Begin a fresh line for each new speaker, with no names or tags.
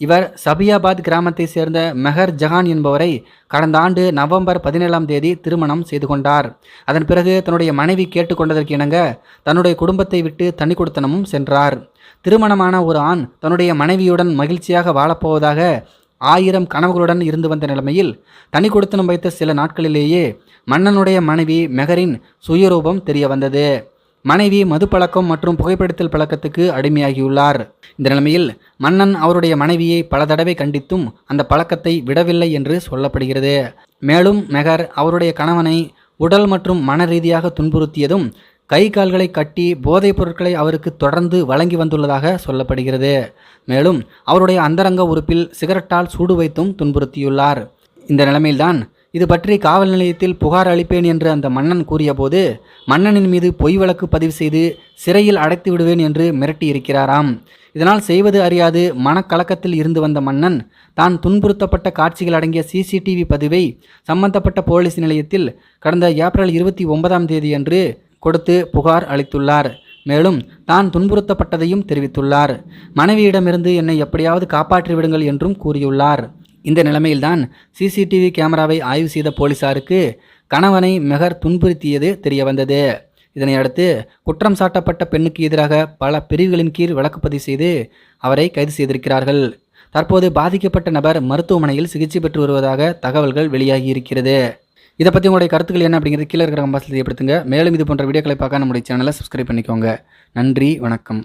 இவர் சபியாபாத் கிராமத்தை சேர்ந்த மெஹர் ஜஹான் என்பவரை கடந்த ஆண்டு நவம்பர் பதினேழாம் தேதி திருமணம் செய்து கொண்டார். அதன் பிறகு தன்னுடைய மனைவி கேட்டுக்கொண்டதற்கு இணங்க தன்னுடைய குடும்பத்தை விட்டு தனி கொடுத்தனமும் சென்றார். திருமணமான ஒரு ஆண் தன்னுடைய மனைவியுடன் மகிழ்ச்சியாக வாழப்போவதாக ஆயிரம் கனவுகளுடன் இருந்து வந்த நிலைமையில் தனி கொடுத்தனம் வைத்த சில நாட்களிலேயே மன்னனுடைய மனைவி மெஹரின் சுயரூபம் தெரிய வந்தது. மனைவி மது பழக்கம் மற்றும் புகைப்படுத்தல் பழக்கத்துக்கு அடிமையாகியுள்ளார். இந்த நிலைமையில் மன்னன் அவருடைய மனைவியை பல தடவை கண்டித்தும் அந்த பழக்கத்தை விடவில்லை என்று சொல்லப்படுகிறது. மேலும் மெகர் அவருடைய கணவனை உடல் மற்றும் மன ரீதியாக துன்புறுத்தியதும் கை கால்களை கட்டி போதைப் பொருட்களை அவருக்கு தொடர்ந்து வழங்கி வந்துள்ளதாக சொல்லப்படுகிறது. மேலும் அவருடைய அந்தரங்க உறுப்பில் சிகரெட்டால் சூடு வைத்தும் துன்புறுத்தியுள்ளார். இந்த நிலைமையில்தான் இது பற்றி காவல் நிலையத்தில் புகார் அளிப்பேன் என்று அந்த மன்னன் கூறியபோது மன்னனின் மீது பொய் வழக்கு பதிவு செய்து சிறையில் அடைத்து விடுவேன் என்று மிரட்டியிருக்கிறாராம். இதனால் செய்வது அறியாது மனக்கலக்கத்தில் இருந்து வந்த மன்னன் தான் துன்புறுத்தப்பட்ட காட்சிகள் அடங்கிய சிசிடிவி பதிவை சம்பந்தப்பட்ட போலீஸ் நிலையத்தில் கடந்த ஏப்ரல் இருபத்தி ஒன்பதாம் தேதியன்று கொடுத்து புகார் அளித்துள்ளார். மேலும் தான் துன்புறுத்தப்பட்டதையும் தெரிவித்துள்ளார். மனைவியிடமிருந்து என்னை எப்படியாவது காப்பாற்றி விடுங்கள் என்றும் கூறியுள்ளார். இந்த நிலைமையில்தான் சிசிடிவி கேமராவை ஆய்வு செய்த போலீசாருக்கு கணவனை மெஹர் துன்புறுத்தியது தெரிய வந்தது இதனை அடுத்து குற்றம் சாட்டப்பட்ட பெண்ணுக்கு எதிராக பல பிரிவுகளின் கீழ் வழக்குப்பதிவு செய்து அவரை கைது செய்திருக்கிறார்கள். தற்போது பாதிக்கப்பட்ட நபர் மருத்துவமனையில் சிகிச்சை பெற்று வருவதாக தகவல்கள் வெளியாகி இருக்கிறது இதை பற்றி உங்களுடைய கருத்துக்கள் என்ன அப்படிங்கிறது கீழே இருக்கிற கம்பாசில் தெரியப்படுத்துங்க. மேலும் இது போன்ற வீடியோக்களை பார்க்க நம்முடைய சேனலை சப்ஸ்கிரைப் பண்ணிக்கோங்க. நன்றி வணக்கம்.